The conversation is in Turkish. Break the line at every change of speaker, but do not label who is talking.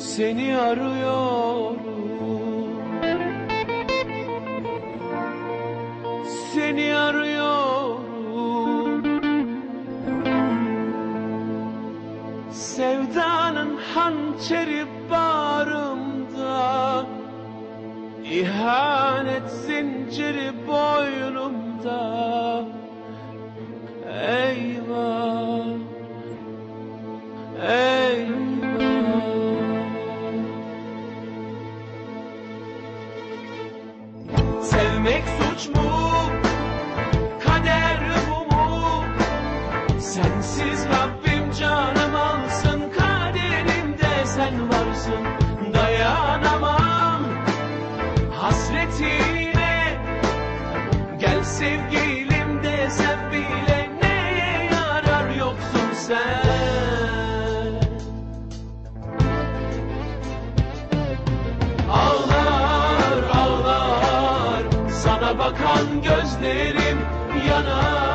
Seni arıyorum. Seni arıyorum. Sevdanın hançeri bağrımda. İhanet zinciri boynumda Sevmek suç mu? Kader bu mu? Sensiz Rabbim canım alsın Kaderimde sen varsın Dayanamam hasretine Gel sevgilim desem bile Neye yarar yoksun sen bakan gözlerim yanar